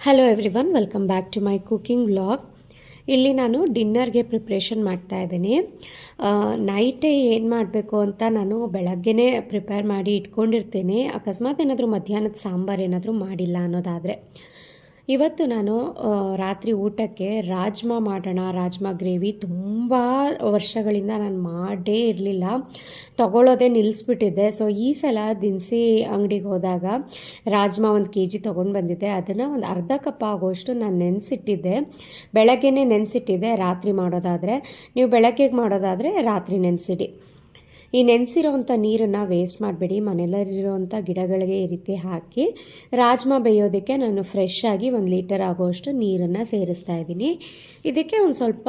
Hello every one welcome back to my cooking vlog ಇಲ್ಲಿ ನಾನು ಡಿನ್ನರ್ಗೆ preparation ಮಾಡ್ತಾ ಇದ್ದೀನಿ. ನೈಟೇ ಏನು ಮಾಡಬೇಕು ಅಂತ ನಾನು ಬೆಳಗ್ಗೆನೇ ಪ್ರಿಪೇರ್ ಮಾಡಿ ಇಟ್ಕೊಂಡಿರ್ತೀನಿ. ಅಕಸ್ಮಾತ್ ಏನಾದರೂ ಮಧ್ಯಾಹ್ನದ ಸಾಂಬಾರು ಏನಾದರೂ ಮಾಡಿಲ್ಲ ಅನ್ನೋದಾದರೆ. ಇವತ್ತು ನಾನು ರಾತ್ರಿ ಊಟಕ್ಕೆ ರಾಜ್ಮಾ ಮಾಡೋಣ, ರಾಜ್ಮಾ ಗ್ರೇವಿ ತುಂಬ ವರ್ಷಗಳಿಂದ ನಾನು ಮಾಡೇ ಇರಲಿಲ್ಲ. ತಗೊಳ್ಳೋದೇ ನಿಲ್ಲಿಸ್ಬಿಟ್ಟಿದ್ದೆ ಸೊ ಈ ಸಲ ದಿನಸಿ ಅಂಗಡಿಗೆ ಹೋದಾಗ ರಾಜ್ಮಾ ಒಂದು ಕೆ ಜಿ ತೊಗೊಂಡು ಬಂದಿದ್ದೆ. ಅದನ್ನು ಒಂದು ಅರ್ಧ ಕಪ್ ಆಗೋಷ್ಟು ನಾನು ನೆನೆಸಿಟ್ಟಿದ್ದೆ. ಬೆಳಗ್ಗೆನೇ ನೆನೆಸಿಟ್ಟಿದ್ದೆ ರಾತ್ರಿ ಮಾಡೋದಾದರೆ. ನೀವು ಬೆಳಗ್ಗೆಗೆ ಮಾಡೋದಾದರೆ ರಾತ್ರಿ ನೆನೆಸಿಡಿ. ಈ ನೆನೆಸಿರೋವಂಥ ನೀರನ್ನು ವೇಸ್ಟ್ ಮಾಡಬೇಡಿ. ಮನೆಯಲ್ಲಿರೋವಂಥ ಗಿಡಗಳಿಗೆ ಈ ರೀತಿ ಹಾಕಿ ರಾಜ್ಮಾ ಬೇಯೋದಕ್ಕೆ ನಾನು ಫ್ರೆಶ್ ಆಗಿ ಒಂದು ಲೀಟರ್ ಆಗೋಷ್ಟು ನೀರನ್ನು ಸೇರಿಸ್ತಾ ಇದ್ದೀನಿ. ಇದಕ್ಕೆ ಒಂದು ಸ್ವಲ್ಪ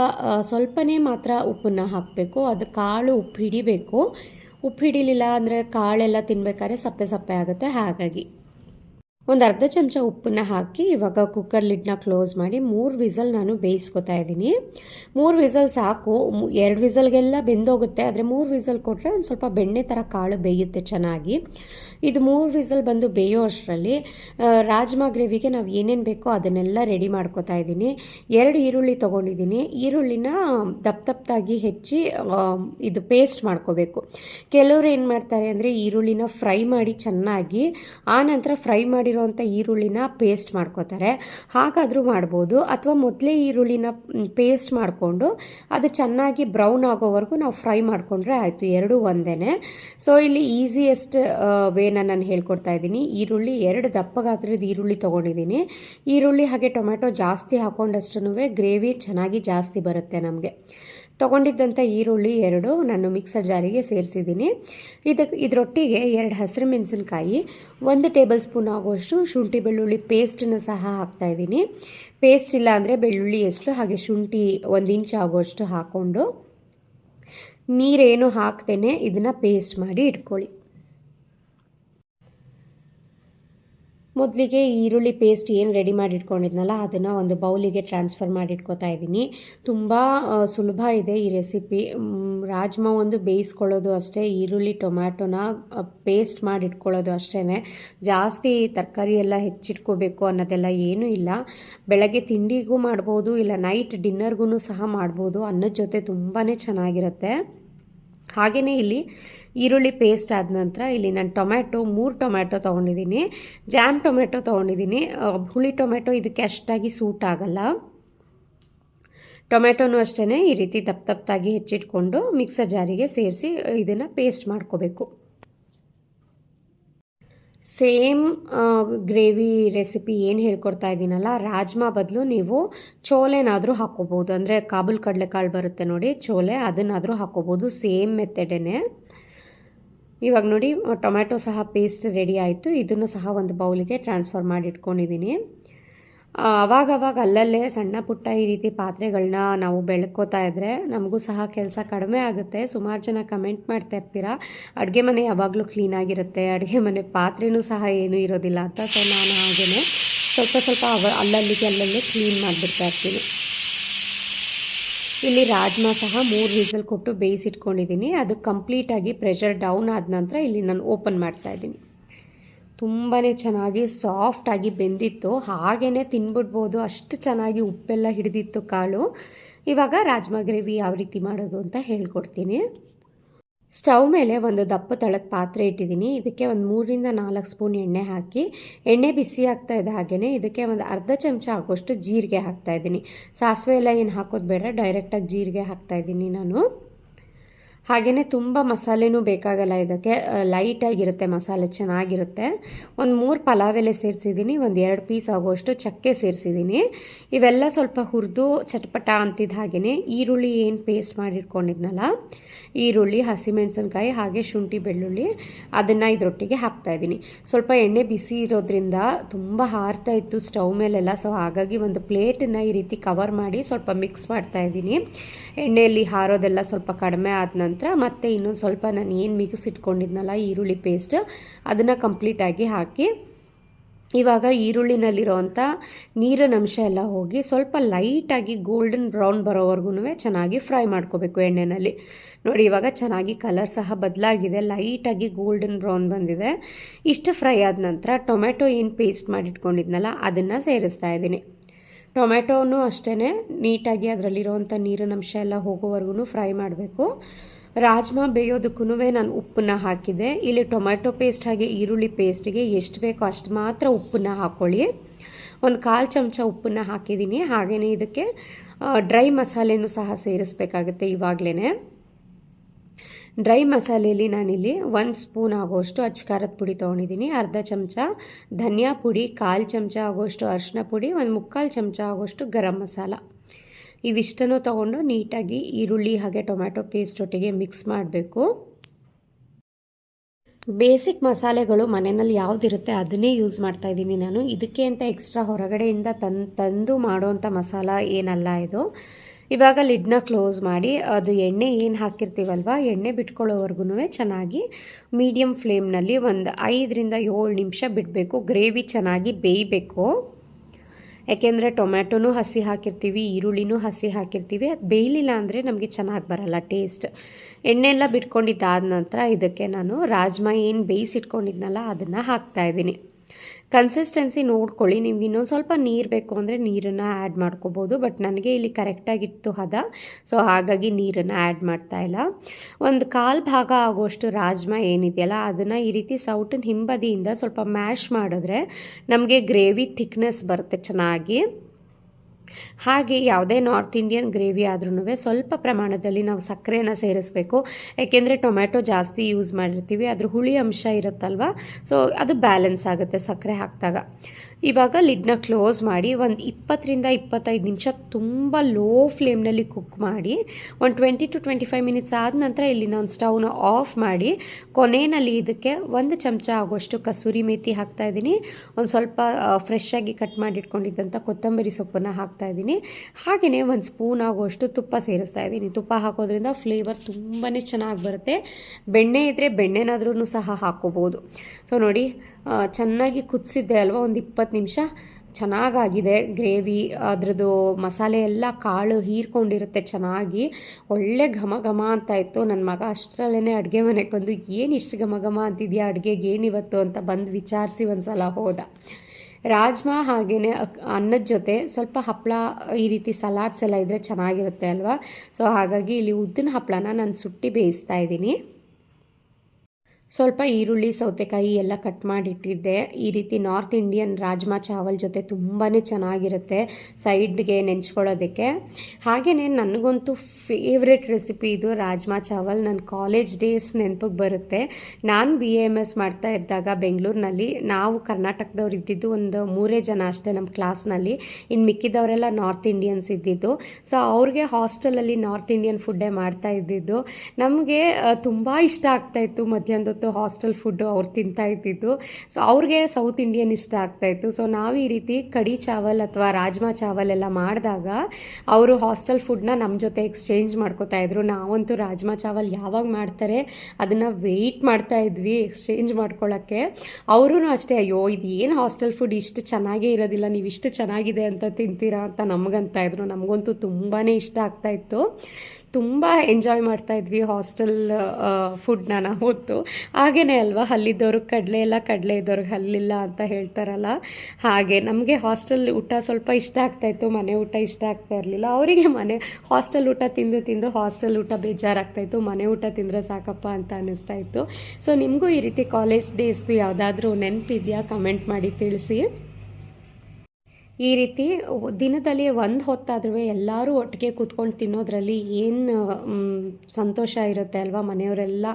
ಸ್ವಲ್ಪನೇ ಮಾತ್ರ ಉಪ್ಪನ್ನು ಹಾಕಬೇಕು. ಅದು ಕಾಳು ಉಪ್ಪು ಹಿಡಿಬೇಕು. ಉಪ್ಪು ಹಿಡಿಲಿಲ್ಲ ಅಂದರೆ ಕಾಳೆಲ್ಲ ತಿನ್ಬೇಕಾದ್ರೆ ಸಪ್ಪೆ ಸಪ್ಪೆ ಆಗುತ್ತೆ. ಹಾಗಾಗಿ ಒಂದು ಅರ್ಧ ಚಮಚ ಉಪ್ಪನ್ನ ಹಾಕಿ ಇವಾಗ ಕುಕ್ಕರ್ ಲಿಡ್ನ ಕ್ಲೋಸ್ ಮಾಡಿ ಮೂರು ವಿಸಲ್ ನಾನು ಬೇಯಿಸ್ಕೊತಾ ಇದ್ದೀನಿ. ಮೂರು ವಿಸಲ್ ಸಾಕು. ಎರಡು ವಿಸಲ್ಗೆಲ್ಲ ಬೆಂದೋಗುತ್ತೆ. ಆದರೆ ಮೂರು ವಿಸಲ್ ಕೊಟ್ಟರೆ ಒಂದು ಸ್ವಲ್ಪ ಬೆಣ್ಣೆ ಥರ ಕಾಳು ಬೇಯುತ್ತೆ ಚೆನ್ನಾಗಿ. ಇದು ಮೂರು ವಿಸಲ್ ಬಂದು ಬೇಯೋ ಅಷ್ಟರಲ್ಲಿ ರಾಜ್ಮಾ ಗ್ರೇವಿಗೆ ನಾವು ಏನೇನು ಬೇಕೋ ಅದನ್ನೆಲ್ಲ ರೆಡಿ ಮಾಡ್ಕೊತಾ ಇದ್ದೀನಿ. ಎರಡು ಈರುಳ್ಳಿ ತೊಗೊಂಡಿದ್ದೀನಿ. ಈರುಳ್ಳಿನ ದಪ್ಪ ದಪ್ಪದಾಗಿ ಹೆಚ್ಚಿ ಇದು ಪೇಸ್ಟ್ ಮಾಡ್ಕೋಬೇಕು. ಕೆಲವರು ಏನು ಮಾಡ್ತಾರೆ ಅಂದರೆ ಈರುಳ್ಳಿನ ಫ್ರೈ ಮಾಡಿ ಚೆನ್ನಾಗಿ, ಆ ನಂತರ ಫ್ರೈ ಮಾಡಿರೋವಂಥ ಈರುಳ್ಳಿನ ಪೇಸ್ಟ್ ಮಾಡ್ಕೋತಾರೆ. ಹಾಗಾದರೂ ಮಾಡ್ಬೋದು. ಅಥವಾ ಮೊದಲೇ ಈರುಳ್ಳಿನ ಪೇಸ್ಟ್ ಮಾಡಿಕೊಂಡು ಅದು ಚೆನ್ನಾಗಿ ಬ್ರೌನ್ ಆಗೋವರೆಗೂ ನಾವು ಫ್ರೈ ಮಾಡಿಕೊಂಡ್ರೆ ಆಯಿತು. ಎರಡೂ ಒಂದೇ ಸೊ ಇಲ್ಲಿ ಈಸಿಯೆಸ್ಟ್ ವೇನ ನಾನು ಹೇಳ್ಕೊಡ್ತಾ ಇದ್ದೀನಿ. ಈರುಳ್ಳಿ ಎರಡು ದಪ್ಪಗಾದ್ರದ್ದು ಈರುಳ್ಳಿ ತೊಗೊಂಡಿದ್ದೀನಿ. ಈರುಳ್ಳಿ ಹಾಗೆ ಟೊಮೆಟೊ ಜಾಸ್ತಿ ಹಾಕೊಂಡಷ್ಟು ಗ್ರೇವಿ ಚೆನ್ನಾಗಿ ಜಾಸ್ತಿ ಬರುತ್ತೆ ನಮಗೆ. ತೊಗೊಂಡಿದ್ದಂಥ ಈರುಳ್ಳಿ ಎರಡು ನಾನು ಮಿಕ್ಸರ್ ಜಾರಿಗೆ ಸೇರಿಸಿದ್ದೀನಿ. ಇದಕ್ಕೆ ಇದರೊಟ್ಟಿಗೆ ಎರಡು ಹಸಿರು ಮೆಣಸಿನ್ಕಾಯಿ, ಒಂದು ಟೇಬಲ್ ಸ್ಪೂನ್ ಆಗುವಷ್ಟು ಶುಂಠಿ ಬೆಳ್ಳುಳ್ಳಿ ಪೇಸ್ಟನ್ನು ಸಹ ಹಾಕ್ತಾಯಿದ್ದೀನಿ ಪೇಸ್ಟ್ ಇಲ್ಲ ಅಂದರೆ ಬೆಳ್ಳುಳ್ಳಿ ಎಷ್ಟು, ಹಾಗೆ ಶುಂಠಿ ಒಂದು ಇಂಚ್ ಆಗುವಷ್ಟು ಹಾಕ್ಕೊಂಡು ನೀರೇನು ಹಾಕ್ತೇನೆ, ಇದನ್ನು ಪೇಸ್ಟ್ ಮಾಡಿ ಇಟ್ಕೊಳ್ಳಿ. ಮೊದಲಿಗೆ ಈರುಳ್ಳಿ ಪೇಸ್ಟ್ ಏನು ರೆಡಿ ಮಾಡಿ ಇಟ್ಕೊಂಡಿದ್ನಲ್ಲ ಅದನ್ನು ಒಂದು ಬೌಲಿಗೆ ಟ್ರಾನ್ಸ್ಫರ್ ಮಾಡಿ ಇಟ್ಕೋತಾ ಇದ್ದೀನಿ. ತುಂಬ ಸುಲಭ ಇದೆ ಈ ರೆಸಿಪಿ ರಾಜ್ಮಾ ಒಂದು ಬೇಯಿಸ್ಕೊಳ್ಳೋದು ಅಷ್ಟೇ, ಈರುಳ್ಳಿ, ಟೊಮ್ಯಾಟೊನ ಪೇಸ್ಟ್ ಮಾಡಿ ಇಟ್ಕೊಳ್ಳೋದು ಅಷ್ಟೇ ಜಾಸ್ತಿ ತರಕಾರಿ ಎಲ್ಲ ಹೆಚ್ಚಿಟ್ಕೋಬೇಕು ಅನ್ನೋದೆಲ್ಲ ಏನೂ ಇಲ್ಲ. ಬೆಳಗ್ಗೆ ತಿಂಡಿಗೂ ಮಾಡ್ಬೋದು, ಇಲ್ಲ ನೈಟ್ ಡಿನ್ನರ್ಗೂ ಸಹ ಮಾಡ್ಬೋದು ಅನ್ನದ ಜೊತೆ ತುಂಬಾ ಚೆನ್ನಾಗಿರುತ್ತೆ. ಹಾಗೆಯೇ ಇಲ್ಲಿ ಈರುಳ್ಳಿ ಪೇಸ್ಟ್ ಆದ ನಂತರ ಇಲ್ಲಿ ನಾನು ಟೊಮ್ಯಾಟೊ, ಮೂರು ಟೊಮ್ಯಾಟೊ ತೊಗೊಂಡಿದ್ದೀನಿ. ಜಾಮ್ ಟೊಮೆಟೊ ತೊಗೊಂಡಿದ್ದೀನಿ. ಹುಳಿ ಟೊಮೆಟೊ ಇದಕ್ಕೆ ಅಷ್ಟಾಗಿ ಸೂಟ್ ಆಗಲ್ಲ. ಟೊಮ್ಯಾಟೊನು ಅಷ್ಟೇ ಈ ರೀತಿ ದಪ್ಪ ತಪ್ಪಾಗಿ ಹೆಚ್ಚಿಟ್ಕೊಂಡು ಮಿಕ್ಸರ್ ಜಾರಿಗೆ ಸೇರಿಸಿ ಇದನ್ನು ಪೇಸ್ಟ್ ಮಾಡ್ಕೋಬೇಕು. ಸೇಮ್ ಗ್ರೇವಿ ರೆಸಿಪಿ ಏನು ಹೇಳ್ಕೊಡ್ತಾ ಇದ್ದೀನಲ್ಲ ರಾಜ್ಮಾ ಬದಲು ನೀವು ಚೋಲೆನಾದರೂ ಹಾಕ್ಕೋಬೋದು. ಅಂದರೆ ಕಾಬೂಲ್ ಕಡಲೆಕಾಳು ಬರುತ್ತೆ ನೋಡಿ, ಚೋಲೆ, ಅದನ್ನಾದರೂ ಹಾಕ್ಕೋಬೋದು ಸೇಮ್ ಮೆಥಡೇ ಇವಾಗ ನೋಡಿ, ಟೊಮ್ಯಾಟೊ ಸಹ ಪೇಸ್ಟ್ ರೆಡಿ ಆಯಿತು. ಇದನ್ನು ಸಹ ಒಂದು ಬೌಲಿಗೆ ಟ್ರಾನ್ಸ್ಫರ್ ಮಾಡಿ ಇಟ್ಕೊಂಡಿದ್ದೀನಿ ಅವಾಗವಾಗ ಅಲ್ಲಲ್ಲೇ ಸಣ್ಣ ಪುಟ್ಟ ಈ ರೀತಿ ಪಾತ್ರೆಗಳನ್ನ ನಾವು ಬೆಳ್ಕೋತಾ ಇದ್ದರೆ ನಮಗೂ ಸಹ ಕೆಲಸ ಕಡಿಮೆ ಆಗುತ್ತೆ. ಸುಮಾರು ಜನ ಕಮೆಂಟ್ ಮಾಡ್ತಾ ಇರ್ತೀರಾ, ಅಡುಗೆ ಮನೆ ಯಾವಾಗಲೂ ಕ್ಲೀನಾಗಿರುತ್ತೆ ಅಡುಗೆ ಮನೆ ಪಾತ್ರೆನೂ ಸಹ ಏನೂ ಇರೋದಿಲ್ಲ ಅಂತ ಸೊ ನಾನು ಹಾಗೆಯೇ ಸ್ವಲ್ಪ ಸ್ವಲ್ಪ ಅವ, ಅಲ್ಲಲ್ಲಿಗೆ ಅಲ್ಲಲ್ಲೇ ಕ್ಲೀನ್ ಮಾಡಿಬಿಡ್ತಾ ಇರ್ತೀನಿ. ಇಲ್ಲಿ ರಾಜ್ಮಾ ಸಹ ಮೂರು ವಿಸಲ್ ಕೊಟ್ಟು ಬೇಯಿಸಿಟ್ಕೊಂಡಿದ್ದೀನಿ. ಅದು ಕಂಪ್ಲೀಟಾಗಿ ಪ್ರೆಷರ್ ಡೌನ್ ಆದ ನಂತರ ಇಲ್ಲಿ ನಾನು ಓಪನ್ ಮಾಡ್ತಾ ಇದ್ದೀನಿ. ತುಂಬಾ ಚೆನ್ನಾಗಿ ಸಾಫ್ಟಾಗಿ ಬೆಂದಿತ್ತು. ಹಾಗೇ ತಿನ್ಬಿಡ್ಬೋದು. ಅಷ್ಟು ಚೆನ್ನಾಗಿ ಉಪ್ಪೆಲ್ಲ ಹಿಡಿದಿತ್ತು ಕಾಳು. ಇವಾಗ ರಾಜ್ಮಾ ಗ್ರೇವಿ ಯಾವ ರೀತಿ ಮಾಡೋದು ಅಂತ ಹೇಳ್ಕೊಡ್ತೀನಿ. ಸ್ಟವ್ ಮೇಲೆ ಒಂದು ದಪ್ಪ ತಳದ ಪಾತ್ರೆ ಇಟ್ಟಿದ್ದೀನಿ. ಇದಕ್ಕೆ ಒಂದು ಮೂರರಿಂದ ನಾಲ್ಕು ಸ್ಪೂನ್ ಎಣ್ಣೆ ಹಾಕಿ. ಎಣ್ಣೆ ಬಿಸಿ ಆಗ್ತಾ ಇದೆ ಹಾಗೆಯೇ ಇದಕ್ಕೆ ಒಂದು ಅರ್ಧ ಚಮಚ ಹಾಕೋಷ್ಟು ಜೀರಿಗೆ ಹಾಕ್ತಾ ಇದ್ದೀನಿ. ಸಾಸಿವೆ ಎಲ್ಲ ಏನು ಹಾಕೋದು ಬೇಡ ಡೈರೆಕ್ಟಾಗಿ ಜೀರಿಗೆ ಹಾಕ್ತಾ ಇದ್ದೀನಿ ನಾನು. ಹಾಗೆಯೇ ತುಂಬ ಮಸಾಲೆನೂ ಬೇಕಾಗಲ್ಲ ಇದಕ್ಕೆ. ಲೈಟಾಗಿರುತ್ತೆ ಮಸಾಲೆ ಚೆನ್ನಾಗಿರುತ್ತೆ. ಒಂದು ಮೂರು ಪಲಾವ್ ಎಲೆ ಸೇರಿಸಿದ್ದೀನಿ, ಒಂದು ಎರಡು ಪೀಸ್ ಆಗುವಷ್ಟು ಚಕ್ಕೆ ಸೇರಿಸಿದ್ದೀನಿ. ಇವೆಲ್ಲ ಸ್ವಲ್ಪ ಹುರಿದು ಚಟಪಟ ಅಂತಿದ್ದ ಹಾಗೆಯೇ ಈರುಳ್ಳಿ ಏನು ಪೇಸ್ಟ್ ಮಾಡಿಟ್ಕೊಂಡಿದ್ನಲ್ಲ, ಈರುಳ್ಳಿ, ಹಸಿಮೆಣಸಿನ್ಕಾಯಿ, ಹಾಗೆ ಶುಂಠಿ, ಬೆಳ್ಳುಳ್ಳಿ ಅದನ್ನು ಇದರೊಟ್ಟಿಗೆ ಹಾಕ್ತಾ ಇದ್ದೀನಿ. ಸ್ವಲ್ಪ ಎಣ್ಣೆ ಬಿಸಿ ಇರೋದ್ರಿಂದ ತುಂಬ ಹಾರ್ತಾ ಇತ್ತು ಸ್ಟವ್ ಮೇಲೆಲ್ಲ ಸೊ ಹಾಗಾಗಿ ಒಂದು ಪ್ಲೇಟನ್ನು ಈ ರೀತಿ ಕವರ್ ಮಾಡಿ ಸ್ವಲ್ಪ ಮಿಕ್ಸ್ ಮಾಡ್ತಾ ಇದ್ದೀನಿ. ಎಣ್ಣೆಯಲ್ಲಿ ಹಾರೋದೆಲ್ಲ ಸ್ವಲ್ಪ ಕಡಿಮೆ ಆದ ನಂತರ ಮತ್ತೆ ಇನ್ನೊಂದು ಸ್ವಲ್ಪ ನಾನು ಏನು ಮಿಕ್ಸ್ ಇಟ್ಕೊಂಡಿದ್ನಲ್ಲ ಈರುಳ್ಳಿ ಪೇಸ್ಟ್ ಅದನ್ನು ಕಂಪ್ಲೀಟಾಗಿ ಹಾಕಿ, ಇವಾಗ ಈರುಳ್ಳಿನಲ್ಲಿರೋವಂಥ ನೀರಿನ ಅಂಶ ಎಲ್ಲ ಹೋಗಿ ಸ್ವಲ್ಪ ಲೈಟಾಗಿ ಗೋಲ್ಡನ್ ಬ್ರೌನ್ ಬರೋವರೆಗೂ ಚೆನ್ನಾಗಿ ಫ್ರೈ ಮಾಡ್ಕೋಬೇಕು ಎಣ್ಣೆಯಲ್ಲಿ ನೋಡಿ ಇವಾಗ ಚೆನ್ನಾಗಿ ಕಲರ್ ಸಹ ಬದಲಾಗಿದೆ ಲೈಟಾಗಿ ಗೋಲ್ಡನ್ ಬ್ರೌನ್ ಬಂದಿದೆ. ಇಷ್ಟು ಫ್ರೈ ಆದ ನಂತರ ಟೊಮೆಟೊ ಏನು ಪೇಸ್ಟ್ ಮಾಡಿಟ್ಕೊಂಡಿದ್ನಲ್ಲ ಅದನ್ನು ಸೇರಿಸ್ತಾ ಇದ್ದೀನಿ. ಟೊಮೆಟೊನು ಅಷ್ಟೇ ನೀಟಾಗಿ ಅದರಲ್ಲಿರೋವಂಥ ನೀರಿನ ಅಂಶ ಎಲ್ಲ ಹೋಗೋವರೆಗೂ ಫ್ರೈ ಮಾಡಬೇಕು. ರಾಜ್ಮಾ ಬೇಯೋದಕ್ಕೂ ನಾನು ಉಪ್ಪನ್ನ ಹಾಕಿದೆ. ಇಲ್ಲಿ ಟೊಮ್ಯಾಟೊ ಪೇಸ್ಟ್ ಹಾಗೆ ಈರುಳ್ಳಿ ಪೇಸ್ಟಿಗೆ ಎಷ್ಟು ಬೇಕೋ ಅಷ್ಟು ಮಾತ್ರ ಉಪ್ಪನ್ನ ಹಾಕ್ಕೊಳ್ಳಿ ಒಂದು ಕಾಲು ಚಮಚ ಉಪ್ಪನ್ನ ಹಾಕಿದ್ದೀನಿ. ಹಾಗೆಯೇ ಇದಕ್ಕೆ ಡ್ರೈ ಮಸಾಲೆನೂ ಸಹ ಸೇರಿಸ್ಬೇಕಾಗುತ್ತೆ ಇವಾಗಲೇ ಡ್ರೈ ಮಸಾಲೆಯಲ್ಲಿ ನಾನಿಲ್ಲಿ ಒಂದು ಸ್ಪೂನ್ ಆಗೋಷ್ಟು ಅಚ್ಕಾರದ ಪುಡಿ ತೊಗೊಂಡಿದ್ದೀನಿ. ಅರ್ಧ ಚಮಚ ಧನಿಯಾ ಪುಡಿ, ಕಾಲು ಚಮಚ ಆಗೋಷ್ಟು ಅರಿಶಿನ ಪುಡಿ, ಒಂದು ಮುಕ್ಕಾಲು ಚಮಚ ಆಗೋಷ್ಟು ಗರಂ ಮಸಾಲ. ಇವಿಷ್ಟನ್ನು ತಗೊಂಡು ನೀಟಾಗಿ ಈರುಳ್ಳಿ ಹಾಗೆ ಟೊಮ್ಯಾಟೊ ಪೇಸ್ಟ್ ಒಟ್ಟಿಗೆ ಮಿಕ್ಸ್ ಮಾಡಬೇಕು. ಬೇಸಿಕ್ ಮಸಾಲೆಗಳು ಮನೆಯಲ್ಲಿ ಯಾವುದಿರುತ್ತೆ ಅದನ್ನೇ ಯೂಸ್ ಮಾಡ್ತಾ ಇದ್ದೀನಿ ನಾನು. ಇದಕ್ಕೆ ಅಂತ ಎಕ್ಸ್ಟ್ರಾ ಹೊರಗಡೆಯಿಂದ ತನ್ ತಂದು ಮಾಡೋವಂಥ ಮಸಾಲ ಏನಲ್ಲ ಇದು. ಇವಾಗ ಲಿಡ್ನ ಕ್ಲೋಸ್ ಮಾಡಿ ಅದು ಎಣ್ಣೆ ಏನು ಹಾಕಿರ್ತೀವಲ್ವ, ಎಣ್ಣೆ ಬಿಟ್ಕೊಳ್ಳೋವರೆಗೂ ಚೆನ್ನಾಗಿ ಮೀಡಿಯಮ್ ಫ್ಲೇಮ್ನಲ್ಲಿ ಒಂದು ಐದರಿಂದ ಏಳು ನಿಮಿಷ ಬಿಡಬೇಕು. ಗ್ರೇವಿ ಚೆನ್ನಾಗಿ ಬೇಯಬೇಕು. ಯಾಕೆಂದರೆ ಟೊಮ್ಯಾಟೊನೂ ಹಸಿ ಹಾಕಿರ್ತೀವಿ, ಈರುಳ್ಳಿನೂ ಹಸಿ ಹಾಕಿರ್ತೀವಿ. ಅದು ಬೇಯಲಿಲ್ಲ ಅಂದರೆ ನಮಗೆ ಚೆನ್ನಾಗಿ ಬರಲ್ಲ ಟೇಸ್ಟ್. ಎಣ್ಣೆ ಎಲ್ಲ ಬಿಟ್ಕೊಂಡಿದ್ದಾದ ನಂತರ ಇದಕ್ಕೆ ನಾನು ರಾಜ್ಮಾ ಏನು ಬೇಯಿಸಿಟ್ಕೊಂಡಿದ್ನಲ್ಲ ಅದನ್ನು ಹಾಕ್ತಾಯಿದ್ದೀನಿ ಕನ್ಸಿಸ್ಟೆನ್ಸಿ ನೋಡ್ಕೊಳ್ಳಿ. ನಿಮ್ಗೆ ಇನ್ನೊಂದು ಸ್ವಲ್ಪ ನೀರು ಬೇಕು ಅಂದರೆ ನೀರನ್ನು ಆ್ಯಡ್ ಮಾಡ್ಕೋಬೋದು. ಬಟ್ ನನಗೆ ಇಲ್ಲಿ ಕರೆಕ್ಟಾಗಿತ್ತು ಹದ. ಸೊ ಹಾಗಾಗಿ ನೀರನ್ನು ಆ್ಯಡ್ ಮಾಡ್ತಾ ಇಲ್ಲ. ಒಂದು ಕಾಲು ಭಾಗ ಆಗೋಷ್ಟು ರಾಜ್ಮಾ ಏನಿದೆಯಲ್ಲ, ಅದನ್ನು ಈ ರೀತಿ ಸೌಟಿನ ಹಿಂಬದಿಯಿಂದ ಸ್ವಲ್ಪ ಮ್ಯಾಶ್ ಮಾಡಿದ್ರೆ ನಮಗೆ ಗ್ರೇವಿ ಥಿಕ್ನೆಸ್ ಬರುತ್ತೆ ಚೆನ್ನಾಗಿ. ಹಾಗೆ ಯಾವುದೇ ನಾರ್ತ್ ಇಂಡಿಯನ್ ಗ್ರೇವಿ ಆದ್ರೂ ಸ್ವಲ್ಪ ಪ್ರಮಾಣದಲ್ಲಿ ನಾವು ಸಕ್ಕರೆನ ಸೇರಿಸಬೇಕು. ಏಕೆಂದರೆ ಟೊಮ್ಯಾಟೊ ಜಾಸ್ತಿ ಯೂಸ್ ಮಾಡಿರ್ತೀವಿ ಅದ್ರ ಹುಳಿ ಅಂಶ ಇರುತ್ತಲ್ವ? ಸೊ ಅದು ಬ್ಯಾಲೆನ್ಸ್ ಆಗುತ್ತೆ ಸಕ್ಕರೆ ಹಾಕಿದಾಗ. ಇವಾಗ ಲಿಡ್ನ ಕ್ಲೋಸ್ ಮಾಡಿ ಒಂದು ಇಪ್ಪತ್ತರಿಂದ ಇಪ್ಪತ್ತೈದು ನಿಮಿಷ ತುಂಬ ಲೋ ಫ್ಲೇಮ್ನಲ್ಲಿ ಕುಕ್ ಮಾಡಿ, ಒಂದು twenty to twenty five minutes ಆದ ನಂತರ ಇಲ್ಲಿ ನಾನು ಸ್ಟವ್ನ ಆಫ್ ಮಾಡಿ, ಕೊನೆಯಲ್ಲಿ ಇದಕ್ಕೆ ಒಂದು ಚಮಚ ಆಗೋಷ್ಟು ಕಸೂರಿ ಮೇಥಿ ಹಾಕ್ತಾಯಿದ್ದೀನಿ ಒಂದು ಸ್ವಲ್ಪ ಫ್ರೆಶ್ ಕಟ್ ಮಾಡಿಟ್ಕೊಂಡಿದ್ದಂಥ ಕೊತ್ತಂಬರಿ ಸೊಪ್ಪನ್ನು ಹಾಕ್ತಾಯಿದ್ದೀನಿ ಹಾಗೆಯೇ ಒಂದು ಸ್ಪೂನ್ ಆಗೋಷ್ಟು ತುಪ್ಪ ಸೇರಿಸ್ತಾ ಇದ್ದೀನಿ. ತುಪ್ಪ ಹಾಕೋದ್ರಿಂದ ಫ್ಲೇವರ್ ತುಂಬಾ ಚೆನ್ನಾಗಿ ಬರುತ್ತೆ. ಬೆಣ್ಣೆ ಇದ್ದರೆ ಬೆಣ್ಣೆನಾದ್ರೂ ಸಹ ಹಾಕೋಬೋದು. ಸೊ ನೋಡಿ ಚೆನ್ನಾಗಿ ಕುದಿಸಿದ್ದೆ ಅಲ್ವಾ? ಒಂದು ಇಪ್ಪತ್ತು ನಿಮಿಷ ಚೆನ್ನಾಗಾಗಿದೆ. ಗ್ರೇವಿ, ಅದರದ್ದು ಮಸಾಲೆ ಎಲ್ಲ ಕಾಳು ಹೀರ್ಕೊಂಡಿರುತ್ತೆ ಚೆನ್ನಾಗಿ. ಒಳ್ಳೆ ಘಮ ಘಮ ಅಂತ ಇತ್ತು. ನನ್ನ ಮಗ ಅಷ್ಟರಲ್ಲೇ ಅಡುಗೆ ಮನೆಗೆ ಬಂದು, ಏನು ಇಷ್ಟು ಘಮ ಘಮ ಅಂತಿದೆಯಾ ಅಡುಗೆಗೆ? ಏನಿವತ್ತು? ಅಂತ ಬಂದು ವಿಚಾರಿಸಿ ಒಂದು ಸಲ ಹೋದ. ರಾಜ್ಮಾ ಹಾಗೆಯೇ ಅನ್ನದ ಜೊತೆ ಸ್ವಲ್ಪ ಹಪ್ಪಳ ಈ ರೀತಿ ಸಲಾಡ್ಸ್ ಎಲ್ಲ ಇದ್ದರೆ ಚೆನ್ನಾಗಿರುತ್ತೆ ಅಲ್ವಾ? ಸೊ, ಹಾಗಾಗಿ ಇಲ್ಲಿ ಉದ್ದಿನ ಹಪ್ಪಳನ ನಾನು ಸುಟ್ಟಿ ಬೇಯಿಸ್ತಾ ಇದ್ದೀನಿ. ಸ್ವಲ್ಪ ಈರುಳ್ಳಿ, ಸೌತೆಕಾಯಿ ಎಲ್ಲ ಕಟ್ ಮಾಡಿಟ್ಟಿದ್ದೆ. ಈ ರೀತಿ ನಾರ್ತ್ ಇಂಡಿಯನ್ ರಾಜ್ಮಾ ಚಾವಲ್ ಜೊತೆ ತುಂಬಾ ಚೆನ್ನಾಗಿರುತ್ತೆ ಸೈಡ್ಗೆ ನೆಂಚ್ಕೊಳ್ಳೋದಕ್ಕೆ. ಹಾಗೆಯೇ ನನಗಂತೂ ಫೇವ್ರೆಟ್ ರೆಸಿಪಿ ಇದು ರಾಜ್ಮಾ ಚಾವಲ್. ನನ್ನ ಕಾಲೇಜ್ ಡೇಸ್ ನೆನಪಿಗೆ ಬರುತ್ತೆ. ನಾನು ಬಿ ಎಂ ಎಸ್ ಮಾಡ್ತಾ ಇದ್ದಾಗ ಬೆಂಗಳೂರಿನಲ್ಲಿ, ನಾವು ಕರ್ನಾಟಕದವ್ರು ಇದ್ದಿದ್ದು ಒಂದು ಮೂರೇ ಜನ ಅಷ್ಟೇ ನಮ್ಮ ಕ್ಲಾಸ್ನಲ್ಲಿ ಇನ್ನು ಮಿಕ್ಕಿದವರೆಲ್ಲ ನಾರ್ತ್ ಇಂಡಿಯನ್ಸ್ ಇದ್ದಿದ್ದು. ಸೊ ಅವ್ರಿಗೆ ಹಾಸ್ಟೆಲಲ್ಲಿ ನಾರ್ತ್ ಇಂಡಿಯನ್ ಫುಡ್ಡೇ ಮಾಡ್ತಾ ಇದ್ದಿದ್ದು. ನಮಗೆ ತುಂಬ ಇಷ್ಟ ಆಗ್ತಾಯಿತ್ತು ಮಧ್ಯಾಹ್ನದ ಹೊತ್ತು ಹಾಸ್ಟೆಲ್ ಫುಡ್ಡು ಅವ್ರು ತಿಂತಾ ಇದ್ದಿದ್ದು. ಸೊ ಅವ್ರಿಗೆ ಸೌತ್ ಇಂಡಿಯನ್ ಇಷ್ಟ ಆಗ್ತಾಯಿತ್ತು ಸೊ ನಾವು ಈ ರೀತಿ ಕಡಿ ಚಾವಲ್ ಅಥವಾ ರಾಜ್ಮಾ ಚಾವಲ್ ಎಲ್ಲ ಮಾಡಿದಾಗ ಅವರು ಹಾಸ್ಟೆಲ್ ಫುಡ್ನ ನಮ್ಮ ಜೊತೆ ಎಕ್ಸ್ಚೇಂಜ್ ಮಾಡ್ಕೋತಾ ಇದ್ರು. ನಾವಂತೂ ರಾಜ್ಮಾ ಚಾವಲ್ ಯಾವಾಗ ಮಾಡ್ತಾರೆ ಅದನ್ನು ವೆಯ್ಟ್ ಮಾಡ್ತಾ ಇದ್ವಿ ಎಕ್ಸ್ಚೇಂಜ್ ಮಾಡ್ಕೊಳ್ಳೋಕ್ಕೆ ಅವರೂ ಅಷ್ಟೇ, ಅಯ್ಯೋ ಇದು ಏನು ಹಾಸ್ಟೆಲ್ ಫುಡ್? ಇಷ್ಟು ಚೆನ್ನಾಗೇ ಇರೋದಿಲ್ಲ. ನೀವು ಇಷ್ಟು ಚೆನ್ನಾಗಿದೆ ಅಂತ ತಿಂತೀರಾ ಅಂತ ನಮಗಂತ ಇದ್ರು. ನಮಗಂತೂ ತುಂಬಾ ಇಷ್ಟ ಆಗ್ತಾಯಿತ್ತು ತುಂಬ ಎಂಜಾಯ್ ಮಾಡ್ತಾ ಇದ್ವಿ ಹಾಸ್ಟೆಲ್ ಫುಡ್ನ ನಾವೊತ್ತು ಹಾಗೇ ಅಲ್ವಾ ಹಲ್ಲಿದ್ದವ್ರಿಗೆ ಕಡಲೆ ಇಲ್ಲ, ಕಡಲೆ ಇದ್ದವ್ರಿಗೆ ಹಲ್ಲಿಲ್ಲ ಅಂತ ಹೇಳ್ತಾರಲ್ಲ. ಹಾಗೆ ನಮಗೆ ಹಾಸ್ಟೆಲ್ ಊಟ ಸ್ವಲ್ಪ ಇಷ್ಟ ಆಗ್ತಾಯಿತ್ತು ಮನೆ ಊಟ ಇಷ್ಟ ಆಗ್ತಾ ಇರಲಿಲ್ಲ. ಅವರಿಗೆ ಮನೆ ಹಾಸ್ಟೆಲ್ ಊಟ ತಿಂದು ತಿಂದು ಹಾಸ್ಟೆಲ್ ಊಟ ಬೇಜಾರಾಗ್ತಾಯಿತ್ತು ಮನೆ ಊಟ ತಿಂದರೆ ಸಾಕಪ್ಪ ಅಂತ ಅನ್ನಿಸ್ತಾ ಇತ್ತು. ಸೊ ನಿಮಗೂ ಈ ರೀತಿ ಕಾಲೇಜ್ ಡೇಸ್ದು ಯಾವುದಾದ್ರೂ ನೆನಪಿದೆಯಾ? ಕಮೆಂಟ್ ಮಾಡಿ ತಿಳಿಸಿ. ಈ ರೀತಿ ದಿನದಲ್ಲಿ ಒಂದು ಹೊತ್ತಾದ್ರೂ ಎಲ್ಲರೂ ಒಟ್ಟಿಗೆ ಕೂತ್ಕೊಂಡು ತಿನ್ನೋದ್ರಲ್ಲಿ ಏನು ಸಂತೋಷ ಇರುತ್ತೆ ಅಲ್ವಾ? ಮನೆಯವರೆಲ್ಲ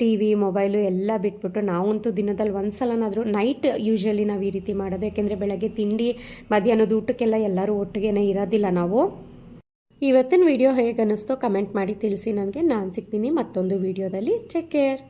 ಟಿ ವಿ ಮೊಬೈಲು ಎಲ್ಲ ಬಿಟ್ಬಿಟ್ಟು ನಾವಂತೂ ದಿನದಲ್ಲಿ ಒಂದು ಸಲನಾದರೂ ನೈಟ್ ಯೂಶ್ವಲಿ ನಾವು ಈ ರೀತಿ ಮಾಡೋದು. ಯಾಕೆಂದರೆ ಬೆಳಗ್ಗೆ ತಿಂಡಿ, ಮಧ್ಯಾಹ್ನದ ಊಟಕ್ಕೆಲ್ಲ ಎಲ್ಲರೂ ಒಟ್ಟಿಗೆ ಇರೋದಿಲ್ಲ ನಾವು. ಇವತ್ತಿನ ವಿಡಿಯೋ ಹೇಗೆ ಅನ್ನಿಸ್ತೋ ಕಮೆಂಟ್ ಮಾಡಿ ತಿಳಿಸಿ. ನನಗೆ ನಾನು ಸಿಗ್ತೀನಿ ಮತ್ತೊಂದು ವಿಡಿಯೋದಲ್ಲಿ ಟೇಕ್ ಕೇರ್